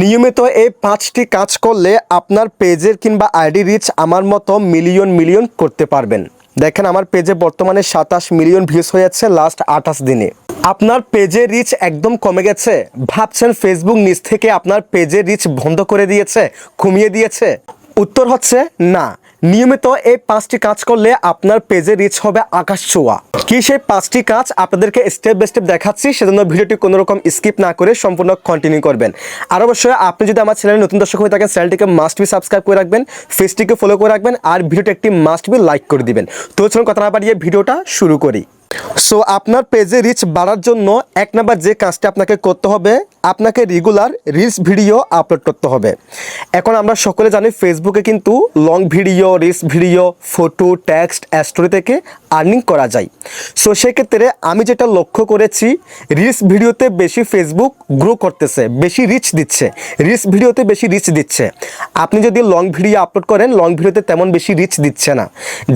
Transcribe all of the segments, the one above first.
নিয়মিত এই পাঁচটি কাজ করলে আপনার পেজের কিংবা আইডি রিচ আমার মতো মিলিয়ন মিলিয়ন করতে পারবেন। দেখেন আমার পেজে বর্তমানে সাতাশ মিলিয়ন ভিউজ হয়েছে লাস্ট আঠাশ দিনে। আপনার পেজের রিচ একদম কমে গেছে। ভাবছেন ফেসবুক নিজ থেকে আপনার পেজের রিচ বন্ধ করে দিয়েছে, কমিয়ে দিয়েছে? উত্তর হচ্ছে না। নিয়মিত এই পাঁচটি কাজ করলে আপনার পেজে রিচ হবে আকাশ ছোঁয়া। কি সেই পাঁচটি কাজ আপনাদেরকে স্টেপ বাই স্টেপ দেখাচ্ছি, সেজন্য ভিডিওটি কোনো রকম স্কিপ না করে সম্পূর্ণ কন্টিনিউ করবেন। আর অবশ্যই আপনি যদি আমার চ্যানেলে নতুন দর্শক হয়ে থাকেন চ্যানেলটিকে মাস্ট বি সাবস্ক্রাইব করে রাখবেন ফেসটিকে ফলো করে রাখবেন, আর ভিডিওটি একটি মাস্ট বি লাইক করে দিবেন। তো চলুন কথা না বাড়িয়ে ভিডিওটা শুরু করি। সো আপনার পেজে রিচ বাড়ার জন্য এক নাম্বার যে কাজটি আপনাকে করতে হবে আপনাকে রেগুলার রিলস ভিডিও আপলোড করতে হবে। এখন আমরা সকলে জানি ফেসবুকে কিন্তু long video reels video photo text story থেকে আর্নিং করা যায়। সো সেক্ষেত্রে আমি যেটা লক্ষ্য করেছি রিলস ভিডিওতে বেশি ফেসবুক গ্রো করতেছে, বেশি রিচ দিচ্ছে রিলস ভিডিওতে বেশি রিচ দিচ্ছে। আপনি যদি লং ভিডিও আপলোড করেন লং ভিডিওতে তেমন বেশি রিচ দিচ্ছে না,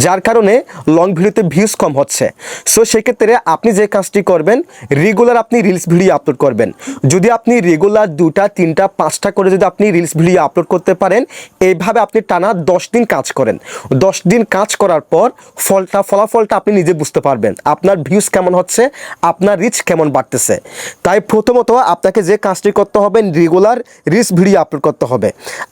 যার কারণে লং ভিডিওতে ভিউজ কম হচ্ছে। সো সেক্ষেত্রে আপনি যে কাজটি করবেন রেগুলার আপনি রিলস ভিডিও আপলোড করবেন। যদি রেগুলার দুটা, তিনটা, পাঁচটা করে যদি আপনি রিলস ভিডিও আপলোড করতে পারেন এইভাবে আপনি টানা দশ দিন কাজ করেন। দশ দিন কাজ করার পর ফলটা, ফলাফলটা আপনি নিজে বুঝতে পারবেন। আপনার ভিউজ কেমন হচ্ছে, আপনার রিচ কেমন বাড়তেছে। তাই প্রথমত আপনাকে যে কাজটি করতে হবে রেগুলার রিলস ভিডিও আপলোড করতে হবে।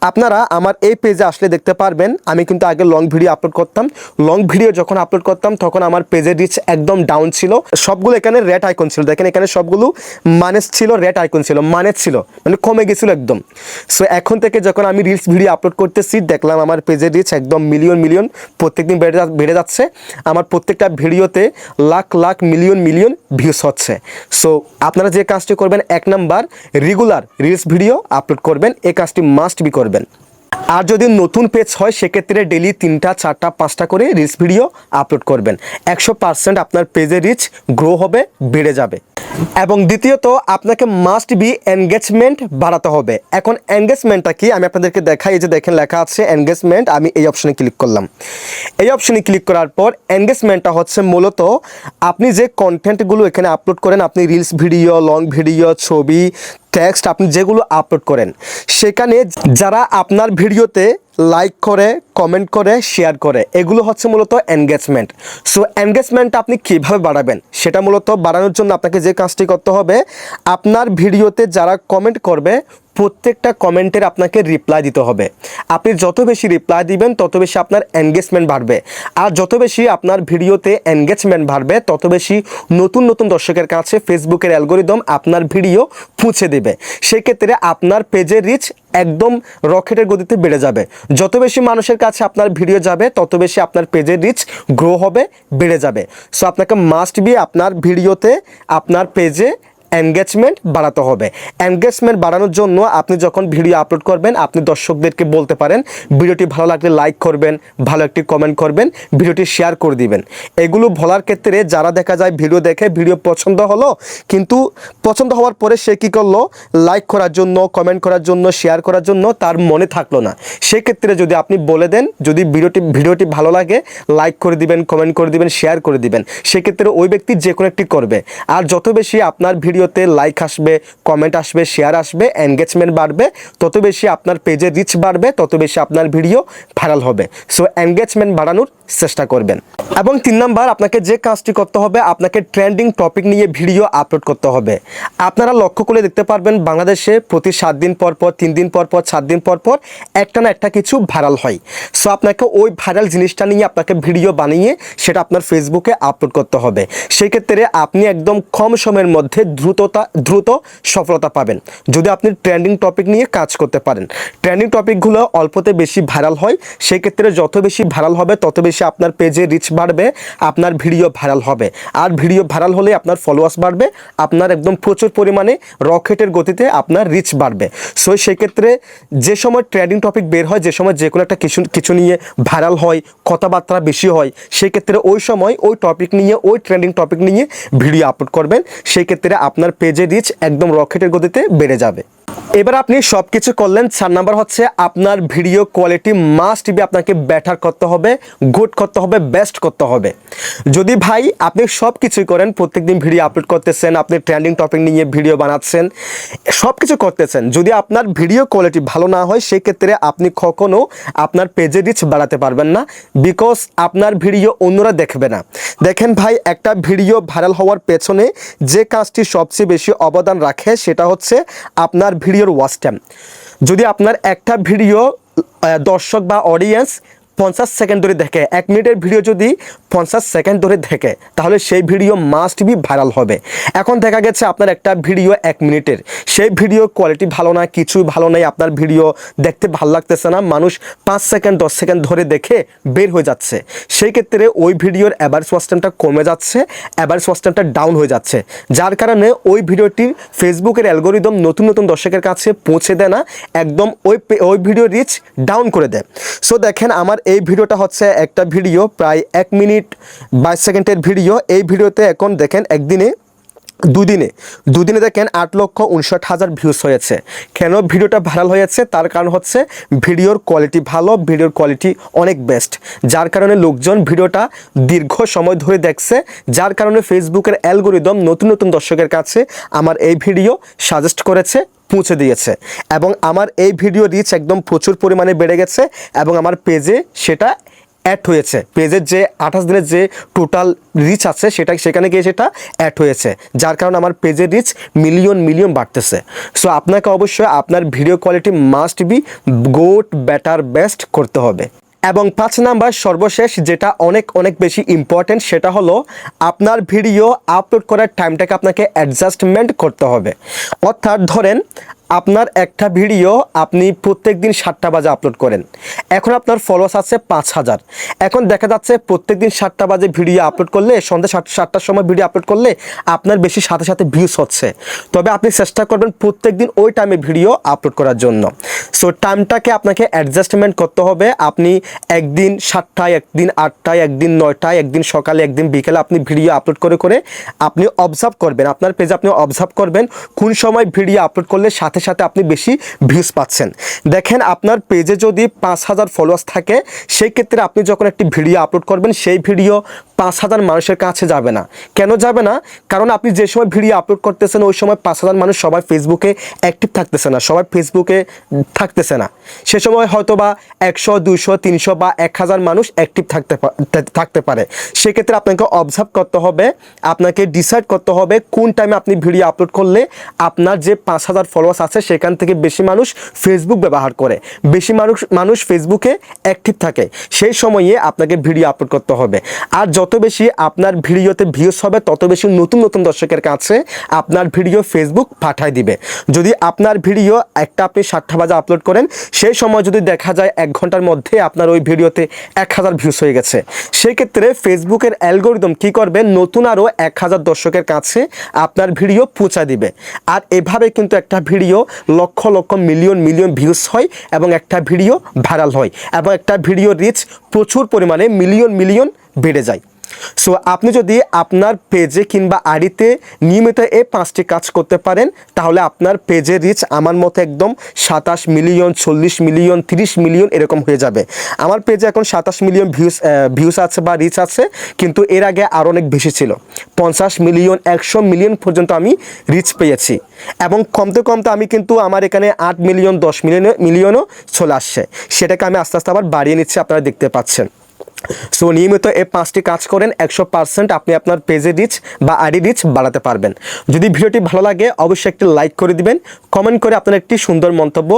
আপনারা আমার এই পেজে আসলে দেখতে পারবেন, আমি কিন্তু আগে লং ভিডিও আপলোড করতাম। লং ভিডিও যখন আপলোড করতাম, তখন আমার পেজের রিচ একদম ডাউন ছিল। সবগুলো এখানে রেড আইকন ছিল। দেখেন এখানে সবগুলো মানেস ছিল রেড আইকন ছিল। মানেজ ছিল মানে কমে গেছিল একদম। সো এখন থেকে যখন আমি রিলস ভিডিও আপলোড করতেছি, দেখলাম আমার পেজের রিচ একদম মিলিয়ন মিলিয়ন প্রত্যেকদিন বেড়ে বেড়ে যাচ্ছে। আমার প্রত্যেকটা ভিডিওতে lakh lakh million million views হচ্ছে। সো আপনারা যে কাজটি করবেন, এক number regular reels video upload করবেন এই কাজটি মাস্ট বি করবেন। আর যদি নতুন পেজ হয়, সেক্ষেত্রে ডেলি তিনটা, চারটা, পাঁচটা করে রিলস ভিডিও আপলোড করবেন। একশো পার্সেন্ট আপনার পেজে রিচ গ্রো হবে, বেড়ে যাবে। এবং দ্বিতীয়ত, আপনাকে মাস্ট বি এনগেজমেন্ট বাড়াতে হবে। এখন এনগেজমেন্টটা কি? আমি আপনাদেরকে দেখাই যে দেখেন লেখা আছে এনগেজমেন্ট আমি এই অপশনে ক্লিক করলাম। এই অপশনে ক্লিক করার পর এনগেজমেন্টটা হচ্ছে মূলত আপনি যে কন্টেন্টগুলো এখানে আপলোড করেন, আপনি রিলস ভিডিও লং ভিডিও ছবি টেক্সট আপনি যেগুলো আপলোড করেন, সেখানে যারা আপনার ভিডিওতে লাইক করে কমেন্ট করে শেয়ার করে। এগুলো হচ্ছে মূলত এনগেজমেন্ট সো এনগেজমেন্টটা আপনি কীভাবে বাড়াবেন? সেটা মূলত বাড়ানোর জন্য আপনাকে যে কাজটি করতে হবে, আপনার ভিডিওতে যারা কমেন্ট করবে প্রত্যেকটা কমেন্টের আপনাকে রিপ্লাই দিতে হবে। আপনি যত বেশি রিপ্লাই দিবেন, তত বেশি আপনার এনগেজমেন্ট বাড়বে। আর যত বেশি আপনার ভিডিওতে এনগেজমেন্ট বাড়বে, তত বেশি নতুন নতুন দর্শকের কাছে ফেসবুকের অ্যালগোরিদম আপনার ভিডিও পৌঁছে দেবে। সেক্ষেত্রে আপনার পেজের রিচ একদম রকেটের গতিতে বেড়ে যাবে। যত বেশি মানুষের কাছে আপনার ভিডিও যাবে, তত বেশি আপনার পেজের রিচ গ্রো হবে, বেড়ে যাবে। সো আপনাকে মাস্ট বি আপনার ভিডিওতে, আপনার পেজে এনগেজমেন্ট বাড়াতে হবে। এনগেজমেন্ট বাড়ানোর জন্য আপনি যখন ভিডিও আপলোড করবেন, আপনি দর্শকদেরকে বলতে পারেন ভিডিওটি ভালো লাগলে লাইক করবেন, ভালো একটি কমেন্ট করবেন ভিডিওটি শেয়ার করে দিবেন। এগুলো বলার ক্ষেত্রে যারা দেখা যায় ভিডিও দেখে ভিডিও পছন্দ হলো, কিন্তু পছন্দ হওয়ার পরে সে কী করল? লাইক করার জন্য কমেন্ট করার জন্য শেয়ার করার জন্য তার মনে থাকল না। সেক্ষেত্রে যদি আপনি বলে দেন, যদি ভিডিওটি ভিডিওটি ভালো লাগে লাইক করে দিবেন কমেন্ট করে দিবেন শেয়ার করে দিবেন, সেক্ষেত্রে ওই ব্যক্তি যে কোনো একটি করবে। আর যত বেশি আপনার ভিডিওতে লাইক আসবে কমেন্ট আসবে শেয়ার আসবে এনগেজমেন্ট বাড়বে। তত বেশি আপনার পেজে রিচ বাড়বে, তত বেশি আপনার ভিডিও ভাইরাল হবে। সো এনগেজমেন্ট বাড়ানোর চেষ্টা করবেন। এবং তিন নাম্বার, আপনাকে যে কাজটি করতে হবে, আপনাকে ট্রেন্ডিং টপিক নিয়ে ভিডিও আপলোড করতে হবে। আপনারা লক্ষ্য করে দেখতে পারবেন, বাংলাদেশে প্রতি সাত দিন পর পর, তিন দিন পর পর, সাত দিন পর পর, একটা না একটা কিছু ভাইরাল হয়। সো আপনাকে ওই ভাইরাল জিনিসটা নিয়ে আপনাকে ভিডিও বানিয়ে, সেটা আপনার ফেসবুকে আপলোড করতে হবে। সেক্ষেত্রে আপনি একদম কম সময়ের মধ্যে দ্রুততা, দ্রুত সফলতা পাবেন। যদি আপনি ট্রেন্ডিং টপিক নিয়ে কাজ করতে পারেন। ট্রেন্ডিং টপিকগুলো অল্পতে বেশি ভাইরাল হয়, সেক্ষেত্রে যত বেশি ভাইরাল হবে, তত বেশি আপনার পেজে রিচ বাড়বে, আপনার ভিডিও ভাইরাল হবে। আর ভিডিও ভাইরাল হলে আপনার ফলোয়ার্স বাড়বে, আপনার একদম প্রচুর পরিমাণে রকেটের গতিতে আপনার রিচ বাড়বে। সো সেক্ষেত্রে যে সময় ট্রেন্ডিং টপিক বের হয়, যে সময় যে কোনো একটা কিছু কিছু নিয়ে ভাইরাল হয়, কথাবার্তা বেশি হয়, সেক্ষেত্রে ওই সময় ওই টপিক নিয়ে, ওই ট্রেন্ডিং টপিক নিয়ে ভিডিও আপলোড করবেন। সেই ক্ষেত্রে আপনার পেজের রিচ একদম রকেটের গতিতে বেড়ে যাবে। এবার আপনি সব কিছু করলেন, চার নাম্বার হচ্ছে আপনার ভিডিও কোয়ালিটি মাস্ট বি আপনাকে ব্যাটার করতে হবে গুড করতে হবে বেস্ট করতে হবে। যদি ভাই আপনি সব কিছুই করেন, প্রত্যেকদিন ভিডিও আপলোড করতেছেন, আপনি ট্রেন্ডিং টপিক নিয়ে ভিডিও বানাচ্ছেন সব কিছু করতেছেন, যদি আপনার ভিডিও কোয়ালিটি ভালো না হয়, সেক্ষেত্রে আপনি কখনো আপনার পেজে রিচ বাড়াতে পারবেন না বিকজ আপনার ভিডিও অন্যরা দেখবে না। দেখেন ভাই, একটা ভিডিও ভাইরাল হওয়ার পেছনে যে কাজটি সবচেয়ে বেশি অবদান রাখে, সেটা হচ্ছে আপনার ভিডিওর ওয়াচ টাইম যদি আপনার একটা ভিডিও দর্শক বা অডিয়েন্স পঞ্চাশ সেকেন্ড ধরে দেখে, এক মিনিটের ভিডিও যদি পঞ্চাশ সেকেন্ড ধরে দেখে, তাহলে সেই ভিডিও মাস্ট বি ভাইরাল হবে। এখন দেখা গেছে আপনার একটা ভিডিও এক মিনিটের। সেই ভিডিও কোয়ালিটি ভালো না, কিছুই ভালো নাই, আপনার ভিডিও দেখতে ভালো লাগতেছে না, মানুষ পাঁচ সেকেন্ড, দশ সেকেন্ড ধরে দেখে বের হয়ে যাচ্ছে। সেই ক্ষেত্রে ওই ভিডিওর অ্যাভারেজ ওয়াচ কমে যাচ্ছে অ্যাভারেজ ওয়াচ ডাউন হয়ে যাচ্ছে। যার কারণে ওই ভিডিওটির ফেসবুকের অ্যালগোরিদম নতুন নতুন দর্শকের কাছে পৌঁছে দেয় না, একদম ওই ওই ভিডিও রিচ ডাউন করে দেয়। সো দেখেন, আমার এই ভিডিওটা হচ্ছে একটা ভিডিও, প্রায় এক মিনিট বাইশ সেকেন্ডের ভিডিও। এই ভিডিওতে এখন দেখেন একদিনে দুদিনে। দুদিনে দেখেন আট লক্ষ উনষাট হাজার ভিউজ হয়েছে। কেন ভিডিওটা ভাইরাল হয়েছে? তার কারণ হচ্ছে ভিডিওর কোয়ালিটি ভালো, ভিডিওর কোয়ালিটি অনেক বেস্ট যার কারণে লোকজন ভিডিওটা দীর্ঘ সময় ধরে দেখছে। যার কারণে ফেসবুকের অ্যালগোরিদম নতুন নতুন দর্শকের কাছে আমার এই ভিডিও সাজেস্ট করেছে, পৌঁছে দিয়েছে। এবং আমার এই ভিডিও রিচ একদম প্রচুর পরিমাণে বেড়ে গেছে এবং আমার পেজে সেটা অ্যাড হয়েছে। পেজের যে আঠাশ দিনের যে টোটাল রিচ আছে, সেটা সেখানে গিয়ে সেটা অ্যাড হয়েছে। যার কারণে আমার পেজের রিচ মিলিয়ন মিলিয়ন বাড়তেছে। সো আপনাকে অবশ্যই আপনার video quality must be good better best করতে হবে। এবং পাঁচ নাম্বার সর্বশেষ যেটা অনেক অনেক বেশি ইম্পর্টেন্ট সেটা হলো আপনার ভিডিও আপলোড করার টাইমটাকে আপনাকে অ্যাডজাস্টমেন্ট করতে হবে। অর্থাৎ ধরেন আপনার একটা ভিডিও আপনি প্রত্যেক দিন সাতটা বাজে আপলোড করেন। এখন আপনার ফলোয়ার্স আছে পাঁচ হাজার। এখন দেখা যাচ্ছে প্রত্যেক দিন সাতটা বাজে ভিডিও আপলোড করলে, সন্ধ্যা সাত সাতটার সময় ভিডিও আপলোড করলে আপনার বেশি সাথে সাথে ভিউস হচ্ছে। তবে আপনি চেষ্টা করবেন প্রত্যেক দিন ওই টাইমে ভিডিও আপলোড করার জন্য। সো টাইমটাকে আপনাকে অ্যাডজাস্টমেন্ট করতে হবে। আপনি একদিন সাতটায়, একদিন আটটায়, একদিন নয়টায়, একদিন সকালে, একদিন বিকেলে আপনি ভিডিও আপলোড করে করে আপনি অবজার্ভ করবেন। আপনার পেজে আপনি অবজার্ভ করবেন। কোন সময় ভিডিও আপলোড করলে সাথে সাথে সাথে আপনি বেশি ভিউজ পাচ্ছেন। দেখেন, আপনার পেজে যদি পাঁচ হাজার ফলোয়ার্স থাকে, সেই ক্ষেত্রে আপনি যখন একটি ভিডিও আপলোড করবেন, সেই ভিডিও পাঁচ হাজার মানুষের কাছে যাবে না। কেন যাবে না? কারণ আপনি যে সময় ভিডিও আপলোড করতেছেন, ওই সময় পাঁচ হাজার মানুষ সবাই ফেসবুকে অ্যাক্টিভ থাকতেছে না সবাই ফেসবুকে থাকতেছে না। সে সময় হয়তো বা একশো দুশো তিনশো বা এক হাজার মানুষ অ্যাক্টিভ থাকতে থাকতে পারে। সেক্ষেত্রে আপনাকে অবজার্ভ করতে হবে, আপনাকে ডিসাইড করতে হবে কোন টাইমে আপনি ভিডিও আপলোড করলে আপনার যে পাঁচ হাজার ফলোয়ার্স আছে, সেখান থেকে বেশি মানুষ ফেসবুক ব্যবহার করে। বেশি মানুষ মানুষ ফেসবুকে অ্যাক্টিভ থাকে। সেই সময়ে আপনাকে ভিডিও আপলোড করতে হবে। আর যত বেশি আপনার ভিডিওতে ভিউস হবে, তত বেশি নতুন নতুন দর্শকের কাছে আপনার ভিডিও ফেসবুক পাঠায় দিবে। যদি আপনার ভিডিও একটা আপনি সাতটা বাজে আপলোড করেন, সেই সময় যদি দেখা যায় এক ঘণ্টার মধ্যে আপনার ওই ভিডিওতে এক হাজার ভিউস হয়ে গেছে। সেই ক্ষেত্রে ফেসবুকের অ্যালগোরিদম কি করবে? নতুন আরও এক হাজার দর্শকের কাছে আপনার ভিডিও পৌঁছা দিবে। আর এভাবে কিন্তু একটা video lakh lakh million million views হয় এবং একটা ভিডিও ভাইরাল হয় এবং একটা ভিডিও রিচ প্রচুর পরিমাণে মিলিয়ন মিলিয়ন বেড়ে যায়। সো আপনি যদি আপনার পেজে কিংবা আড়িতে নিয়মিত এই পাঁচটি কাজ করতে পারেন, তাহলে আপনার পেজে রিচ আমার মতো একদম সাতাশ মিলিয়ন চল্লিশ মিলিয়ন তিরিশ মিলিয়ন এরকম হয়ে যাবে। আমার পেজে এখন সাতাশ মিলিয়ন ভিউস ভিউস আছে বা রিচ আছে, কিন্তু এর আগে আরও অনেক বেশি ছিল। পঞ্চাশ মিলিয়ন একশো মিলিয়ন পর্যন্ত আমি রিচ পেয়েছি। এবং কমতে কমতে আমি কিন্তু আমার এখানে আট মিলিয়ন দশ মিলিয়ন মিলিয়নও চলে আসছে। সেটাকে আমি আস্তে আস্তে আবার বাড়িয়ে নিচ্ছি, আপনারা দেখতে পাচ্ছেন। সো নিয়মিত এই পাঁচটি কাজ করেন, একশো পার্সেন্ট আপনি আপনার পেজে রিচ বা আইডি রিচ বাড়াতে পারবেন। যদি ভিডিওটি ভালো লাগে, অবশ্যই একটি লাইক করে দিবেন কমেন্ট করে আপনার একটি সুন্দর মন্তব্য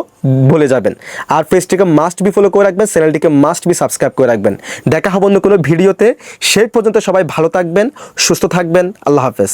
বলে যাবেন। আর পেজটিকে মাস্ট বি ফলো করে রাখবেন চ্যানেলটিকে মাস্ট বি সাবস্ক্রাইব করে রাখবেন। দেখা হবে অন্য কোনো ভিডিওতে, সেই পর্যন্ত সবাই ভালো থাকবেন, সুস্থ থাকবেন, আল্লাহ হাফেজ।